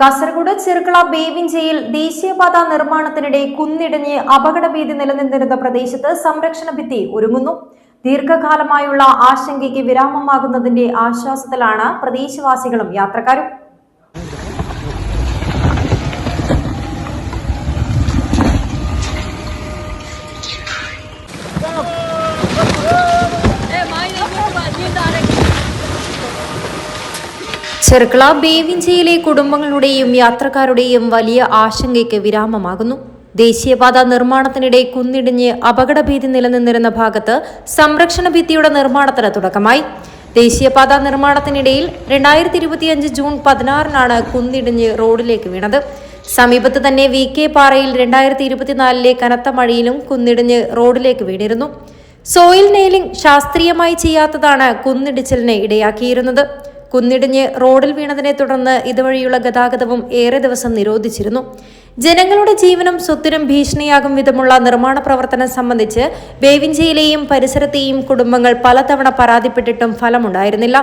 കാസർഗോഡ് ചെറുക്കള ബേവിഞ്ചയിൽ ദേശീയപാത നിർമ്മാണത്തിനിടെ കുന്നിടിഞ്ഞ് അപകടഭീതി നിലനിന്നിരുന്ന പ്രദേശത്ത് സംരക്ഷണ ഭിത്തി ഒരുങ്ങുന്നു. ദീർഘകാലമായുള്ള ആശങ്കയ്ക്ക് വിരാമമാകുന്നതിന്റെ ആശ്വാസത്തിലാണ് പ്രദേശവാസികളും യാത്രക്കാരും. ചെറുക്കള ബേവിഞ്ചയിലെ കുടുംബങ്ങളുടെയും യാത്രക്കാരുടെയും വലിയ ആശങ്കയ്ക്ക് വിരാമമാകുന്നു. ദേശീയപാത നിർമ്മാണത്തിനിടെ കുന്നിടിഞ്ഞ് അപകടഭീതി നിലനിന്നിരുന്ന ഭാഗത്ത് സംരക്ഷണ ഭിത്തിയുടെ നിർമ്മാണത്തിന് തുടക്കമായി. ദേശീയപാത നിർമ്മാണത്തിനിടയിൽ രണ്ടായിരത്തി ഇരുപത്തിയഞ്ച് ജൂൺ പതിനാറിനാണ് കുന്നിടിഞ്ഞ് റോഡിലേക്ക് വീണത്. സമീപത്ത് തന്നെ വി കെ പാറയിൽ രണ്ടായിരത്തി ഇരുപത്തിനാലിലെ കനത്ത മഴയിലും കുന്നിടിഞ്ഞ് റോഡിലേക്ക് വീണിരുന്നു. സോയിൽ നെയിലിംഗ് ശാസ്ത്രീയമായി ചെയ്യാത്തതാണ് കുന്നിടിച്ചിലിന് ഇടയാക്കിയിരുന്നത്. കുന്നിടിഞ്ഞ് റോഡിൽ വീണതിനെ തുടർന്ന് ഇതുവഴിയുള്ള ഗതാഗതവും ഏറെ ദിവസം നിരോധിച്ചിരുന്നു. ജനങ്ങളുടെ ജീവനും സ്വത്തിനും ഭീഷണിയാകും വിധമുള്ള നിർമ്മാണ പ്രവർത്തനം സംബന്ധിച്ച് ബേവിഞ്ചയിലെയും പരിസരത്തെയും കുടുംബങ്ങൾ പലതവണ പരാതിപ്പെട്ടിട്ടും ഫലമുണ്ടായിരുന്നില്ല.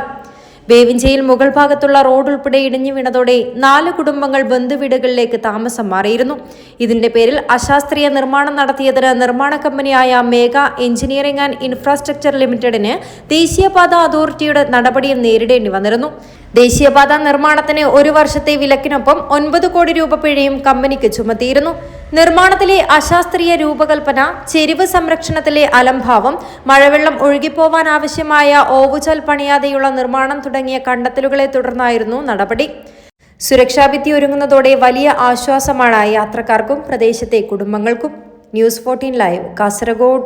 ബേവിഞ്ചയിൽ മുകൾ ഭാഗത്തുള്ള റോഡ് ഉൾപ്പെടെ ഇടിഞ്ഞു വീണതോടെ നാല് കുടുംബങ്ങൾ ബന്ധുവീടുകളിലേക്ക് താമസം മാറിയിരുന്നു. ഇതിന്റെ പേരിൽ അശാസ്ത്രീയ നിർമ്മാണം നടത്തിയതിന് നിർമ്മാണ കമ്പനിയായ മേഘ എഞ്ചിനീയറിംഗ് ആൻഡ് ഇൻഫ്രാസ്ട്രക്ചർ ലിമിറ്റഡിന് ദേശീയപാത അതോറിറ്റിയുടെ നടപടിയും നേരിടേണ്ടി വന്നിരുന്നു. ദേശീയപാത നിർമ്മാണത്തിന് ഒരു വർഷത്തെ വിലക്കിനൊപ്പം ഒൻപത് കോടി രൂപ പിഴയും കമ്പനിക്ക് ചുമത്തിയിരുന്നു. നിർമ്മാണത്തിലെ അശാസ്ത്രീയ രൂപകൽപ്പന ചെരിവ് സംരക്ഷണത്തിലെ അലംഭാവം മഴവെള്ളം ഒഴുകിപ്പോവാൻ ആവശ്യമായ ഓവുചാൽ പണിയാതെയുള്ള നിർമ്മാണം തുടങ്ങിയ കണ്ടെത്തലുകളെ തുടർന്നായിരുന്നു നടപടി. സുരക്ഷാഭിത്തി ഒരുങ്ങുന്നതോടെ വലിയ ആശ്വാസമാണ് യാത്രക്കാർക്കും പ്രദേശത്തെ കുടുംബങ്ങൾക്കും. News fourteen live Kasaragod.